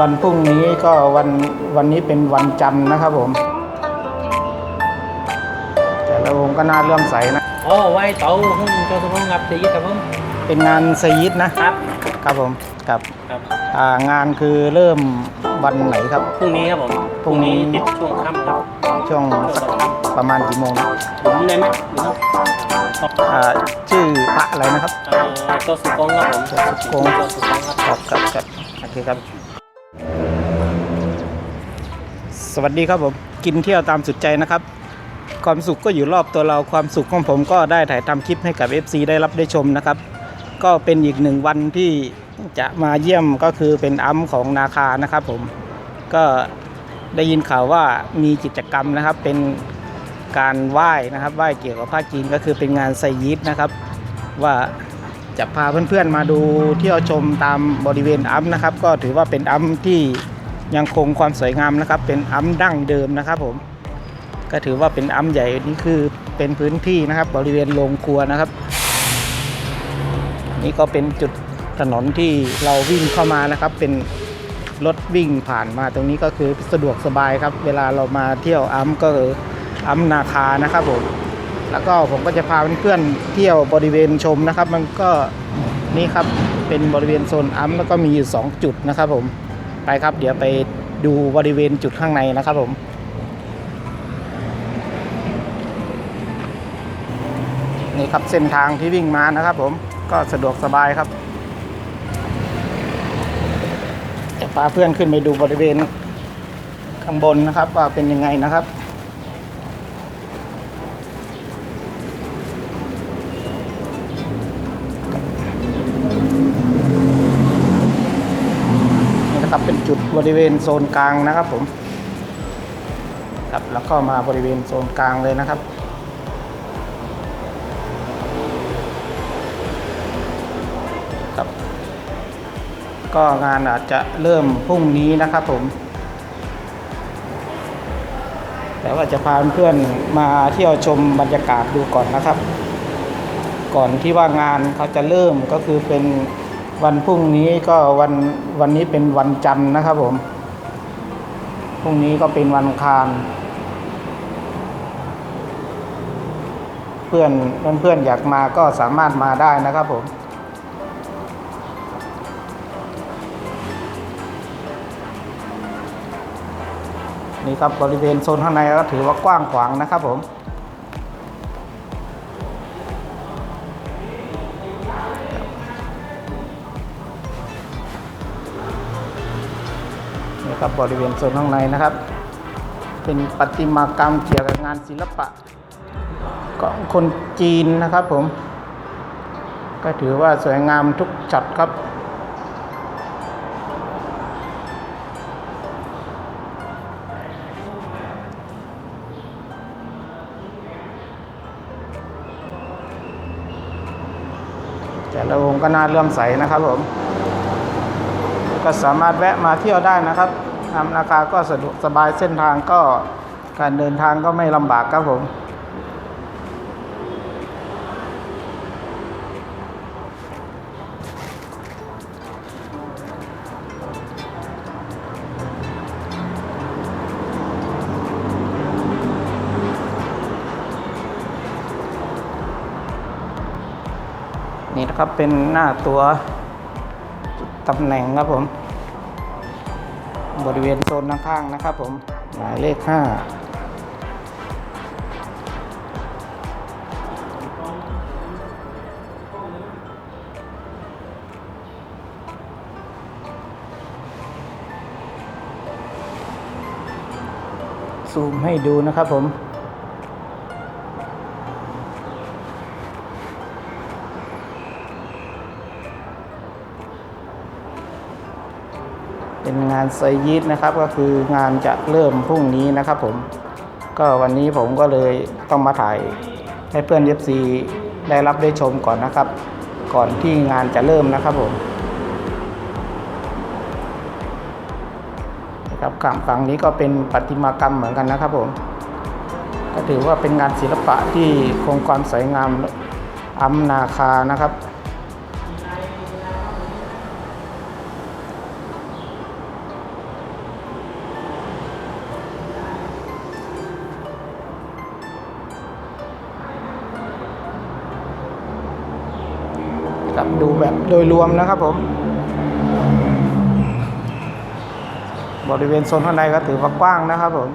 วันพรุ่งนี้ก็วันวันนี้เป็นวันจันทร์นะครับผม แต่ละวงก็น่าเลื่อมใสนะ โอ้ไว้เตาหุ้นเจ้าสมพงษ์ครับจะยึดกับผมเป็นงานสยิดนะครับ ครับผมครับครับอ่างานคือเริ่มวันไหนครับ พรุ่งนี้ครับผมพรุ่งนี้ ติดช่วงค่ำครับช่วงสักประมาณกี่โมงนะผมได้ไหมหรืออ่าชื่อพระอะไรนะครับเอ่อเจ้าสุพงษ์ครับผมเจ้าสุพงษ์เจ้าสุพงษ์ครับครับครับครับโอเคครับ สวัสดีครับผมกินเที่ยวตามสุดใจนะครับ ความสุขก็อยู่รอบตัวเราความสุขของผมก็ได้ถ่ายทำคลิปให้กับ FC ได้รับได้ชมนะครับ ก็เป็นอีกหนึ่งวันที่จะมาเยี่ยมก็คือเป็นอัมของนาคานะครับ ผมก็ได้ยินข่าวว่ามีกิจกรรมนะครับ เป็นการไหว้นะครับไหว้เกี่ยวกับผ้าจีนก็คือเป็นงานไซยิดนะครับ ว่าจะพาเพื่อนๆมาดูเที่ยวชมตามบริเวณอัมนะครับ ก็ถือว่าเป็นอัมที่ ยังคงความสวยงามนะครับ เป็นอัมดั้งเดิมนะครับผมก็ถือว่าเป็นอัมใหญ่นี่คือเป็นพื้นที่นะครับ บริเวณโรงครัวนะครับ นี่ก็เป็นจุดถนนที่เราวิ่งเข้ามานะครับ เป็นรถวิ่งผ่านมาตรงนี้ก็คือสะดวกสบายครับ เวลาเรามาเที่ยวอัมก็คืออัมนาคานะครับผมแล้วก็ผมก็จะพาเพื่อนๆเที่ยวบริเวณชมนะครับ มันก็นี่ครับเป็นบริเวณโซนอัมแล้วก็มีอยู่ 2 จุดนะครับผม ไปครับ เดี๋ยวไปดูบริเวณจุดข้างในนะครับผมนี่ครับเส้นทางที่วิ่งมานะครับผมก็สะดวกสบายครับจะพาเพื่อนขึ้นไปดูบริเวณข้างบนนะครับ ว่าเป็นยังไงนะครับ จุดบริเวณโซนกลางนะครับผมครับแล้วก็มาบริเวณโซนกลางเลยนะครับครับ ก็งานอาจจะเริ่มพรุ่งนี้นะครับผม แต่ว่าจะพาเพื่อนมาเที่ยวชมบรรยากาศดูก่อนนะครับ ก่อนที่ว่างานเขาจะเริ่มก็คือเป็น วันพรุ่งนี้ก็วันวันนี้เป็นวันจันทร์นะครับผม พรุ่งนี้ก็เป็นวันคาร เพื่อนเพื่อนๆอยากมาก็สามารถมาได้นะครับผมนี่ครับบริเวณโซนข้างในก็ถือว่ากว้างขวางนะครับผม ครับบริเวณโซนข้างในนะครับ เป็นประติมากรรมเกี่ยวกับงานศิลปะของคนจีนนะครับผม ก็ถือว่าสวยงามทุกช็อตครับแต่ละวงค์ก็น่าเลื่อมใสนะครับผม ก็สามารถแวะมาเที่ยวได้นะครับ ทำราคาก็สะดวกสบายเส้นทางก็การเดินทางก็ไม่ลำบากครับผมนี่นะครับเป็นหน้าตัวตำแหน่งครับผม บริเวณโซนข้างๆนะครับผมหมายเลขห้าซูมให้ดูนะครับผม เป็นงานไซยิดนะครับ ก็คืองานจะเริ่มพรุ่งนี้นะครับผม ก็วันนี้ผมก็เลยต้องมาถ่ายให้เพื่อนเอฟซีได้รับได้ชมก่อนนะครับ ก่อนที่งานจะเริ่มนะครับผมนะครับฝั่งฝั่งนี้ก็เป็นประติมากรรมเหมือนกันนะครับผมก็ถือว่าเป็นงานศิลปะที่คงความสวยงามอัมนาคานะครับับ ดูแบบโดยรวมนะครับผม บริเวณโซนข้างในก็ถือว่ากว้างนะครับผม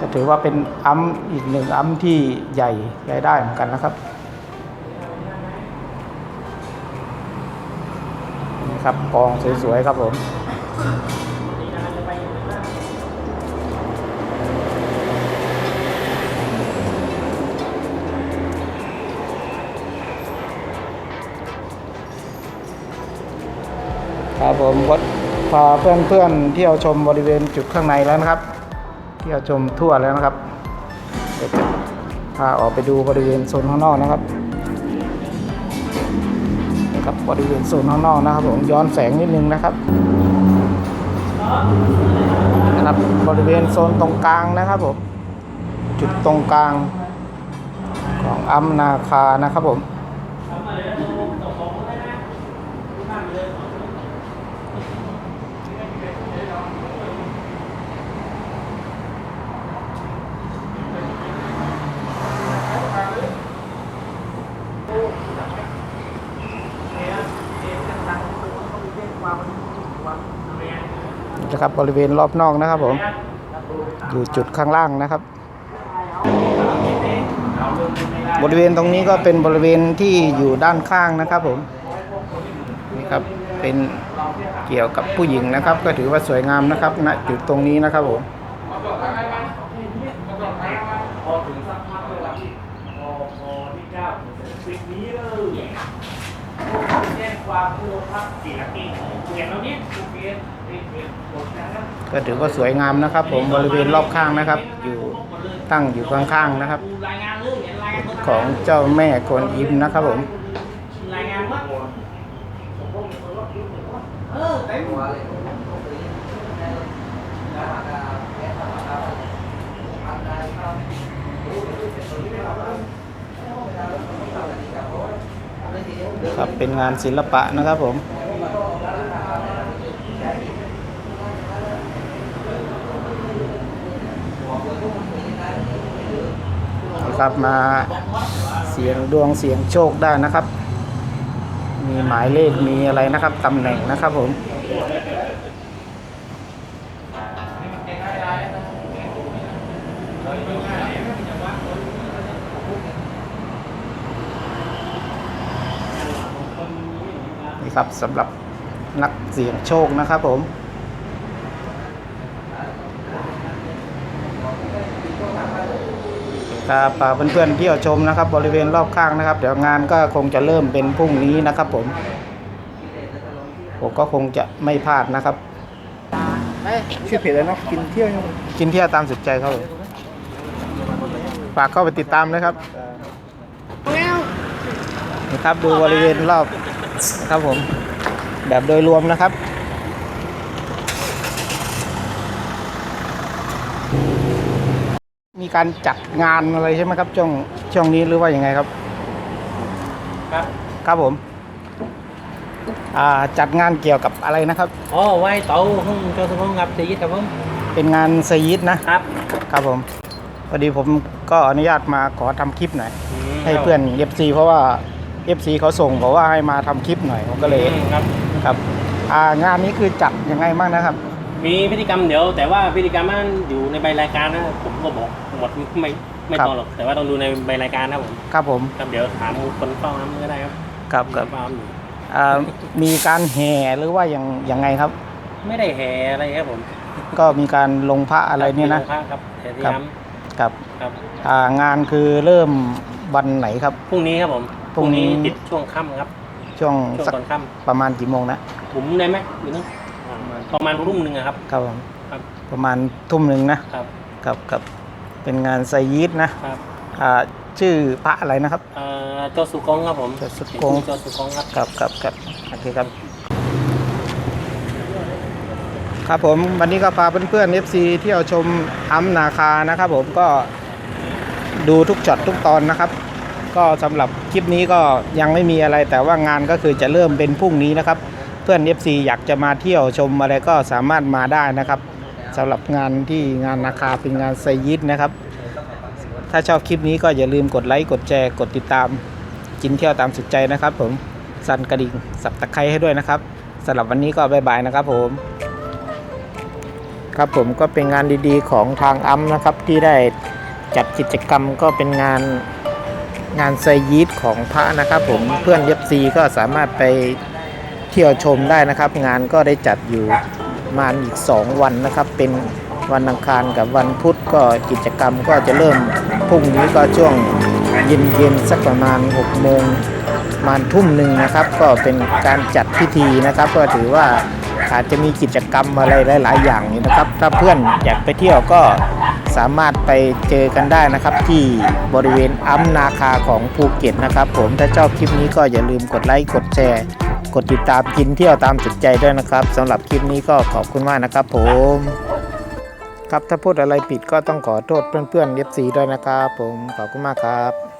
ก็ถือว่าเป็นอัมอีกหนึ่งอัมที่ใหญ่ใหญ่ได้เหมือนกันนะครับนี่ครับกองสวยๆครับผม ครับผมก็พาเพื่อนๆเที่ยวชมบริเวณจุดข้างในแล้วนะครับ เที่ยวชมทั่วแล้วนะครับเดี๋ยวจะพาออกไปดูบริเวณโซนข้างนอกนะครับนะครับ บริเวณโซนข้างนอกนะครับผมย้อนแสงนิดนึงนะครับนะครับบริเวณโซนตรงกลางนะครับผมจุดตรงกลางของอัมนาคานะครับผม นะครับบริเวณรอบนอกนะครับผมอยู่จุดข้างล่างนะครับ บริเวณตรงนี้ก็เป็นบริเวณที่อยู่ด้านข้างนะครับผมนี่ครับเป็น เกี่ยวกับผู้หญิงนะครับ ก็ถือว่าสวยงามนะครับณจุดตรงนี้นะครับผมก็ถือว่าสวยงามนะครับ ผมบริเวณรอบข้างนะครับ อยู่ตั้งอยู่ข้างๆนะครับ ของเจ้าแม่กวนอิมนะครับผม รายงานว่า เออเต็มครับเป็นงานศิลปะนะครับผมครับมาเสียงดวงเสียงโชคได้นะครับ มีหมายเลขมีอะไรนะครับตำแหน่งนะครับผม นี่ครับสำหรับนักเสี่ยงโชคนะครับผมครับพาเพื่อนๆเที่ยวชมนะครับ บริเวณรอบข้างนะครับ เดี๋ยวงานก็คงจะเริ่มเป็นพรุ่งนี้นะครับผม ผมก็คงจะไม่พลาดนะครับ ชื่อเพจอะไรเนาะกินเที่ยวยังกินเที่ยวตามสุดใจครับผมฝากเข้าไปติดตามนะครับนี่ครับดูบริเวณรอบนะครับผม แบบโดยรวมนะครับมีการจัดงานอะไรใช่ไหมครับช่วงช่วงนี้หรือว่ายังไงครับ ครับ ครับผมอ่า จัดงานเกี่ยวกับอะไรนะครับ อ๋อไว้เตาห้องเจ้าสมองครับตีครับผมเป็นงานสยิดนะครับครับผมพอดีผมก็อนุญาตมาขอทำคลิปหน่อยให้เพื่อน FC เพราะว่า FC เขาส่งบอกว่าให้มาทำคลิปหน่อยผมก็เลยครับ ครับอ่างานนี้คือจัดยังไงบ้างนะครับ มีพิธีกรรมเดี๋ยว แต่ว่าพิธีกรรมมันอยู่ในใบรายการนะผมก็บอกหมดไม่ไม่ครับต้องหรอกแต่ว่าต้องดูในใบรายการนะผมครับผม ครับเดี๋ยวถามคนเฝ้าน้ำก็ได้ครับครับครับเฝ้าน้ำอยู่ อ่ามีการแห่หรือว่ายังยังไงครับ ไม่ได้แห่อะไรครับผมก็มีการลงพระอะไรเนี่ยนะมีโรงพระครับแต่ที่ครับ ย้ครับำครับอ่างานคือเริ่มวันไหนครับ พรุ่งนี้ครับผมพรุ่งนี้ ติดช่วงค่ำครับช่วงช่วงสักตอนค่ประมาณกี่โมงนะำผมได้ไหมอยู่นึงประมาณทุ่มหนึ่งอะครับ ครับผมครับ ประมาณทุ่มหนึ่งนะครับ กับกับเป็นงานไซยิดนะครับ อ่า ชื่อพระอะไรนะครับเอ่อเจ้าสุกงครับผมเจ้าสุกงเจ้าสุกงครับครับครับครับโอเคครับ ครับผมวันนี้ก็พาเพื่อนๆ FC เที่ยวชมอัมนาคานะครับ ผมก็ดูทุกช็อตทุกตอนนะครับ ก็สำหรับคลิปนี้ก็ยังไม่มีอะไรแต่ว่างานก็คือจะเริ่มเป็นพรุ่งนี้นะครับ เพื่อน FC อยากจะมาเที่ยวชมอะไรก็สามารถมาได้นะครับสำหรับงานที่งานนาคาเป็นงานไซยิดนะครับ ถ้าชอบคลิปนี้ก็อย่าลืมกดไลค์กดแชร์กดติดตามกินเที่ยวตามสุดใจนะครับ ผมสั่นกระดิ่งสับตะไคร้ให้ด้วยนะครับสำหรับวันนี้ก็บายบายนะครับผมครับผมก็เป็นงานดีๆของทางอัมนะครับที่ได้จัดกิจกรรมก็เป็นงานงานไซยีดของพระนะครับ ผมเพื่อนเย็บซีก็สามารถไปเที่ยวชมได้นะครับ งานก็ได้จัดอยู่มาอีก 2 วันนะครับเป็น วันอังคารกับวันพุธก็กิจกรรมก็จะเริ่มพรุ่งนี้ก็ช่วงเย็นๆสักประมาณ6โมงมาทุ่มหนึ่งนะครับ ก็เป็นการจัดพิธีนะครับ ก็ถือว่าอาจจะมีกิจกรรมอะไรหลาย ๆ อย่างนี้นะครับ ถ้าเพื่อนอยากไปเที่ยวก็สามารถไปเจอกันได้นะครับ ที่บริเวณอัมนาคาของภูเก็ตนะครับ ผมถ้าชอบคลิปนี้ก็อย่าลืมกดไลค์กดแชร์ กดติดตามกินเที่ยวตามจุดใจด้วยนะครับสำหรับคลิปนี้ก็ขอบคุณมากนะครับ ผม ครับถ้าพูดอะไรผิดก็ต้องขอโทษเพื่อนๆเอฟซีด้วยนะครับผมขอบคุณมากครับ